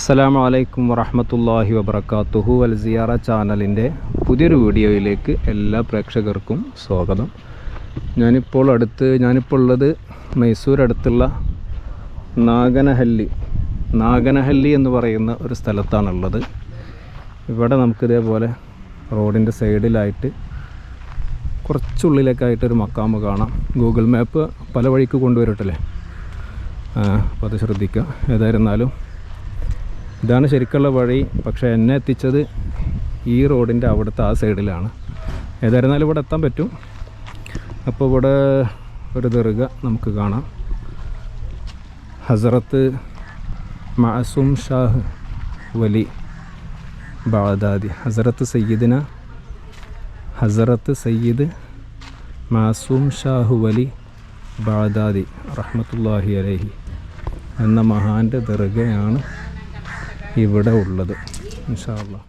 അസ്സലാമു അലൈക്കും വറഹമത്തല്ലാഹി വബർക്കാത്തുഹു അൽ സിയാറ ചാനലിന്റെ പുതിയൊരു വീഡിയോയിലേക്ക് എല്ലാ പ്രേക്ഷകർക്കും സ്വാഗതം. ഞാനിപ്പോൾ അടുത്ത് ഞാനിപ്പോൾ ഉള്ളത് മൈസൂർ അടുത്തുള്ള നാഗനഹല്ലി നാഗനഹല്ലി എന്ന് പറയുന്ന ഒരു സ്ഥലത്താണുള്ളത്. ഇവിടെ നമുക്കിതേപോലെ റോഡിന്റെ സൈഡിലായിട്ട് കുറച്ചുള്ളിലേക്കായിട്ടൊരു മക്കാമ് കാണാം. ഗൂഗിൾ മാപ്പ് പല വഴിക്ക് കൊണ്ടുവരട്ടല്ലേ? അപ്പോൾ അത് ശ്രദ്ധിക്കുക ഏതായിരുന്നാലും ഇതാണ് ശരിക്കുള്ള വഴി. പക്ഷെ എന്നെ എത്തിച്ചത് ഈ റോഡിന്റെ അവിടുത്തെ ആ സൈഡിലാണ്. ഏതായിരുന്നാലും ഇവിടെ എത്താൻ പറ്റും. അപ്പോൾ ഇവിടെ ഒരു ദർഗ നമുക്ക് കാണാം. ഹസറത്ത് മാസൂം ഷാഹ് വലി ബാദാദി. ഹസറത്ത് സയ്യിദിന ഹസറത്ത് സയ്യിദ് മാസൂം ഷാഹു വലി ബാദാദി റഹ്മത്തുല്ലാഹി അലഹി എന്ന മഹാന്റെ ദർഗയാണ് ഇവിടെ ഉള്ളത്. ഇൻഷാല്ല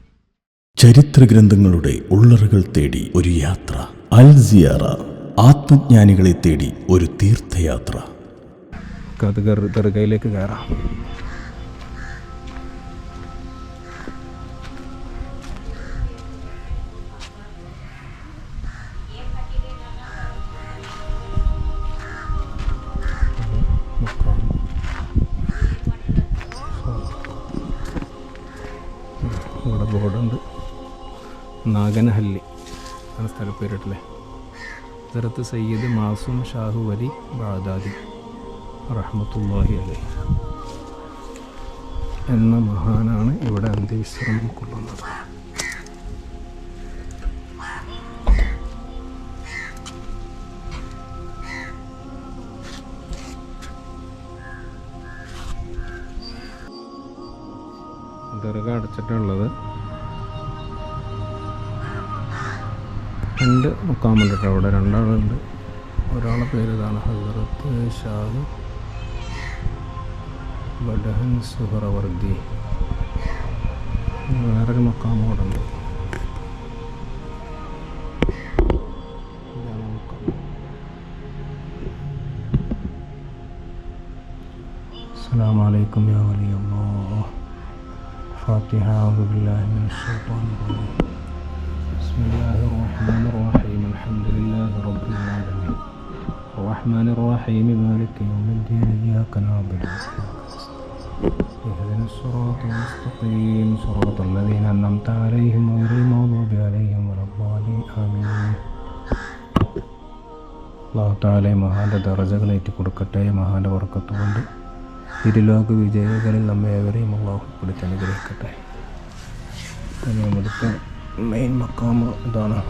ചരിത്ര ഗ്രന്ഥങ്ങളുടെ ഉള്ളറുകൾ തേടി ഒരു യാത്ര. അൽ സിയാറ ആത്മജ്ഞാനികളെ തേടി ഒരു തീർത്ഥയാത്ര. കഥകർ ദർഗയിലേക്ക് കയറാം. നാഗനഹല്ലി ആണ് സ്ഥലപ്പേരിട്ടല്ലേ ഹസരത്ത് സയ്യിദ് മാസൂം ഷാഹു വലി ബാദാദി റഹ്മത്തുല്ലാഹി അലൈ എന്ന മഹാനാണ് ഇവിടെ അന്ത്യവിശ്രമം കൊള്ളുന്നത്. ദർഗ അടച്ചിട്ടുള്ളത് രണ്ട് മുക്കാമുണ്ട് കേട്ടോ അവിടെ രണ്ടാളുണ്ട് ഒരാളെ പേര് ഇതാണ് ഹസരത്ത് ഷാഹ് ബഡഹൻ സുഹറവർദി വേറൊരു മക്കാമ് അവിടെ ഉണ്ട് ഇതാണ് മക്കാം. السلام عليكم يا ولي الله فاتحة أعوذ بالله من الشيطان الرجيم بسم الله الرحمن الرحيم الحمد لله رب العالمين الرحمن الرحيم مالك يوم الدين إياك نعبد وإياك نستعين اهدنا الصراط المستقيم صراط الذين أنعمت عليهم غير المغضوب عليهم ولا الضالين آمين അള്ളാഹു താലെ മഹാൻ്റെ ദറജകളേറ്റ് കൊടുക്കട്ടെ മഹാൻ്റെ വർക്കത്തുകൊണ്ട് ഇരുലോക വിജയികളിൽ നമ്മെ ഏവരെയും അള്ളാഹു കൊടുത്ത് അനുഗ്രഹിക്കട്ടെ ഇനി மெயின் மக்காம தானா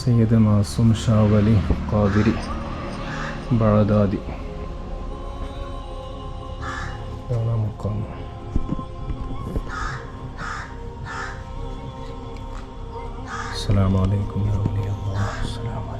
سيد معصوم شاولي قادري بغدادي هنا مقام السلام عليكم يا ولي الله السلام عليكم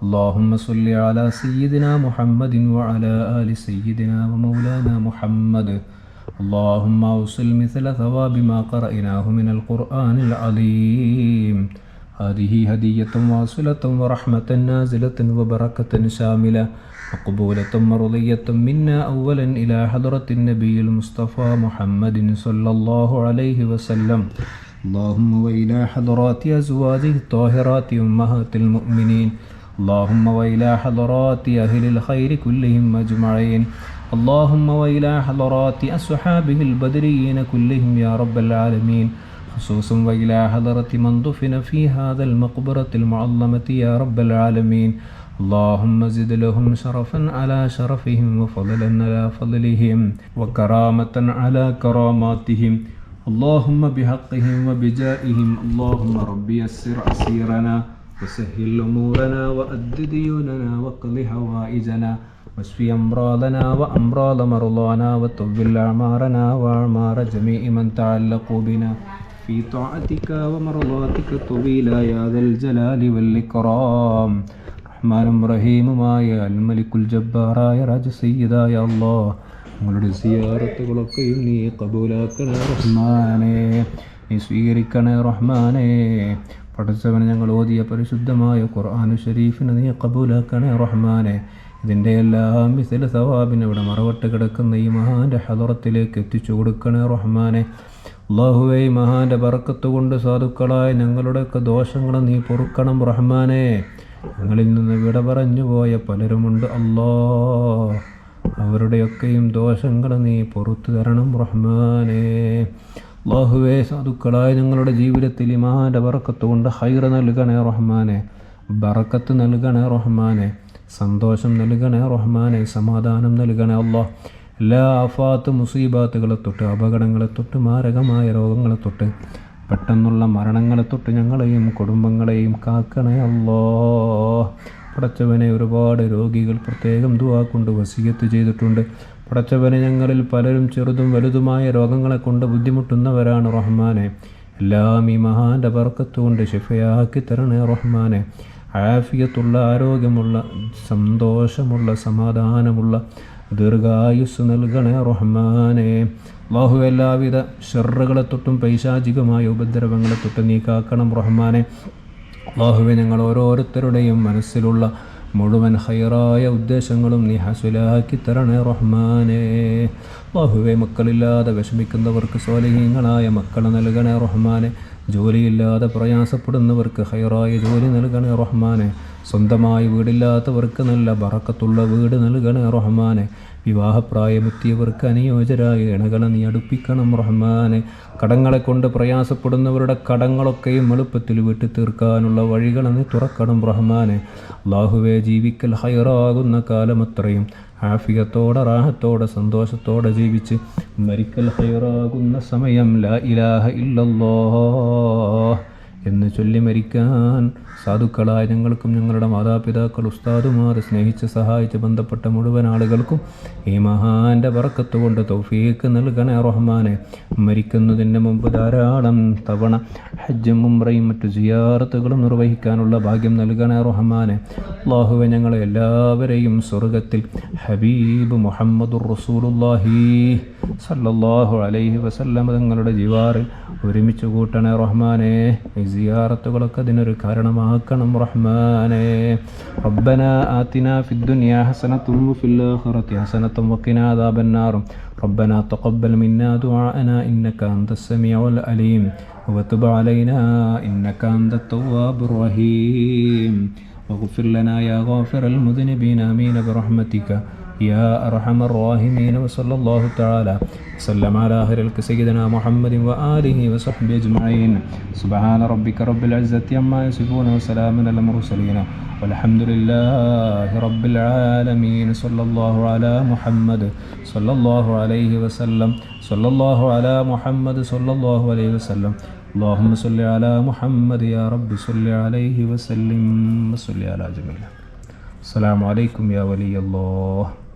اللهم صل على سيدنا محمد وعلى آل سيدنا ومولانا محمد. اللهم أوصل مثل ثواب ما قرأناه من القرآن العظيم هذه هدية واصلة ورحمة نازلة وبركة شاملة. مقبولة مرضية منا أولا إلى حضرة النبي المصطفى محمد صلى الله عليه وسلم. اللهم وإلى حضرات أزواجه الطاهرات أمهات المؤمنين. اللهم وإلى حضرات أهل الخير كلهم أجمعين. اللهم وإلى حضرات أصحابه البدريين كلهم يا رب العالمين. خصوصا وإلى حضرة من دفن في هذا المقبرة المعظمة يا رب العالمين. اللهم زد لهم شرفا على شرفهم وفضلا على فضلهم وكرامة على كراماتهم. اللهم بحقهم وبجائهم. اللهم رب يسر عسيرنا وسهل أمورنا وأد ديوننا وقض حوائجنا واشف أمراضنا وأمراض مرضانا وطول أعمارنا وأعمار جميع من تعلقوا بنا في طاعتك ومرضاتك طويلا يا ذا الجلال والإكرام റഹ്മാനും റഹീമുമായ അൽമലിക്കുൽ ജബ്ബാറായ രാജസയ്യിദായ അല്ലാ ഞങ്ങളുടെ സിയാറത്തുകളൊക്കെയും നീ കബൂലാക്കണേ റഹ്മാനെ നീ സ്വീകരിക്കണേ റഹ്മാനെ പഠിച്ചവന് ഞങ്ങൾ ഓതിയ പരിശുദ്ധമായ ഖുർആാനു ഷരീഫിനെ നീ കബൂലാക്കണേ റഹ്മാനെ. ഇതിന്റെ എല്ലാം മിസിൽ സവാബിനെ ഇവിടെ മറവട്ട് കിടക്കുന്ന ഈ മഹാന്റെ ഹദറത്തിലേക്ക് എത്തിച്ചു കൊടുക്കണേ റഹ്മാനെ. അള്ളാഹുവേ മഹാന്റെ ബറക്കത്ത് കൊണ്ട് സാധുക്കളായ ഞങ്ങളുടെയൊക്കെ ദോഷങ്ങളെ നീ പൊറുക്കണം റഹ്മാനെ. ഞങ്ങളിൽ നിന്ന് വിട പറഞ്ഞു പോയ പലരുമുണ്ട്. അല്ലോ അവരുടെയൊക്കെയും ദോഷങ്ങൾ നീ പുറത്തു തരണം റഹ്മാനെ. അള്ളാഹുവേ സാധുക്കളായ ഞങ്ങളുടെ ജീവിതത്തിൽ ഇമാന്റെ വറക്കത്ത് കൊണ്ട് ഹൈറ നൽകണേ റഹ്മാനെ ബറക്കത്ത് നൽകണേ റഹ്മാനെ സന്തോഷം നൽകണേ റഹ്മാനെ സമാധാനം നൽകണേ അള്ളാഹ് എല്ലാ ആഫാത്ത് മുസീബാത്തുകളെ തൊട്ട് അപകടങ്ങളെ തൊട്ട് മാരകമായ രോഗങ്ങളെ തൊട്ട് പെട്ടെന്നുള്ള മരണങ്ങളെ തൊട്ട് ഞങ്ങളെയും കുടുംബങ്ങളെയും കാക്കണേ അല്ലോ പടച്ചവനെ ഒരുപാട് രോഗികൾ പ്രത്യേകം ദുവാ കൊണ്ട് വസീയത്ത് ചെയ്തിട്ടുണ്ട്. പടച്ചവനെ ഞങ്ങളിൽ പലരും ചെറുതും വലുതുമായ രോഗങ്ങളെ കൊണ്ട് ബുദ്ധിമുട്ടുന്നവരാണ് റഹ്മാനെ. എല്ലാം ഈ മഹാന്റെ ബർക്കത്ത് കൊണ്ട് ഷിഫയാക്കി തരണേ റഹ്മാനെ. ആഫിയത്തുള്ള ആരോഗ്യമുള്ള സന്തോഷമുള്ള സമാധാനമുള്ള ദീർഘായുസ് നൽകണേ റഹ്മാനെ. അള്ളാഹു എല്ലാവിധ ഷെറുകളെ തൊട്ടും പൈശാചികമായ ഉപദ്രവങ്ങളെ തൊട്ട് നീക്കാക്കണം കാക്കണം റഹ്മാനെ. അള്ളാഹുവെ ഞങ്ങൾ ഓരോരുത്തരുടെയും മനസ്സിലുള്ള മുഴുവൻ ഹൈറായ ഉദ്ദേശങ്ങളും നീ ഹസുലാക്കി തരണേ റഹ്മാനേ. അള്ളാഹുവെ മക്കളില്ലാതെ വിഷമിക്കുന്നവർക്ക് സ്വാലിഹീങ്ങളായ മക്കൾ നൽകണേ റഹ്മാനെ. ജോലിയില്ലാതെ പ്രയാസപ്പെടുന്നവർക്ക് ഹൈറായ ജോലി നൽകണേ റഹ്മാനെ. സ്വന്തമായി വീടില്ലാത്തവർക്ക് നല്ല ബറക്കത്തുള്ള വീട് നൽകണേ റഹ്മാനെ. വിവാഹപ്രായമെത്തിയവർക്ക് അനുയോജ്യരായ ഇണകളെ നീ അടുപ്പിക്കണം റഹ്മാനെ. കടങ്ങളെ കൊണ്ട് പ്രയാസപ്പെടുന്നവരുടെ കടങ്ങളൊക്കെയും എളുപ്പത്തിൽ വിട്ടു തീർക്കാനുള്ള വഴികളെ നീ തുറക്കണം റഹ്മാനെ. അള്ളാഹുവെ ജീവിക്കൽ ഹയറാകുന്ന കാലമത്രയും ആഫിയത്തോടെ റാഹത്തോടെ സന്തോഷത്തോടെ ജീവിച്ച് മരിക്കൽ ഹയറാകുന്ന സമയം ലാ ഇലാഹ ഇല്ലല്ലോ എന്ന് ചൊല്ലി മരിക്കാൻ സാധുക്കളായ ഞങ്ങൾക്കും ഞങ്ങളുടെ മാതാപിതാക്കൾ ഉസ്താദുമാർ സ്നേഹിച്ച് സഹായിച്ച് ബന്ധപ്പെട്ട മുഴുവൻ ആളുകൾക്കും ഈ മഹാന്റെ വറക്കത്ത് കൊണ്ട് തൗഫീക്ക് നൽകണേ റഹ്മാനെ. മരിക്കുന്നതിന് മുമ്പ് ധാരാളം തവണ ഹജ്ജും മുംറയും മറ്റു ജിയാറത്തുകളും നിർവഹിക്കാനുള്ള ഭാഗ്യം നൽകണേ റഹ്മാനെ. അള്ളാഹുവെ ഞങ്ങളെ എല്ലാവരെയും സ്വർഗത്തിൽ ഹബീബ് മുഹമ്മദുർ റസൂലുല്ലാഹി സല്ലല്ലാഹു അലൈഹി വസല്ലം തങ്ങളുടെ ജിവാറിൽ ഒരുമിച്ച് കൂട്ടണേ റഹ്മാനെ. ഈ സിയാറത്തുകളൊക്കെ അതിനൊരു കാരണമാക്കണം റഹ്മാനെ റബ്ബന ആതിന ഫിദ്ദുനിയ ഹസനത്തും വഫിൽ ആഖിറതി ഹസനത്തും വഖിനാ അദാബന്നാർ ربنا تقبل منا دعاءنا إنك أنت السميع العليم وتب علينا إنك أنت التواب الرحيم واغفر لنا يا غافر المذنبين آمين برحمتك يا أرحم الراحمين وصلى الله تعالى وسلم على خير سيدنا محمد وآله وصحبه أجمعين. سبحان ربك رب العزة عما يصفون وسلام على المرسلين. والحمد لله رب العالمين. صلى الله على محمد صلى الله عليه وسلم. صلى الله على محمد صلى الله عليه وسلم. اللهم صل على محمد يا رب صل عليه وسلم وصل على جميع السلام عليكم يا ولي الله.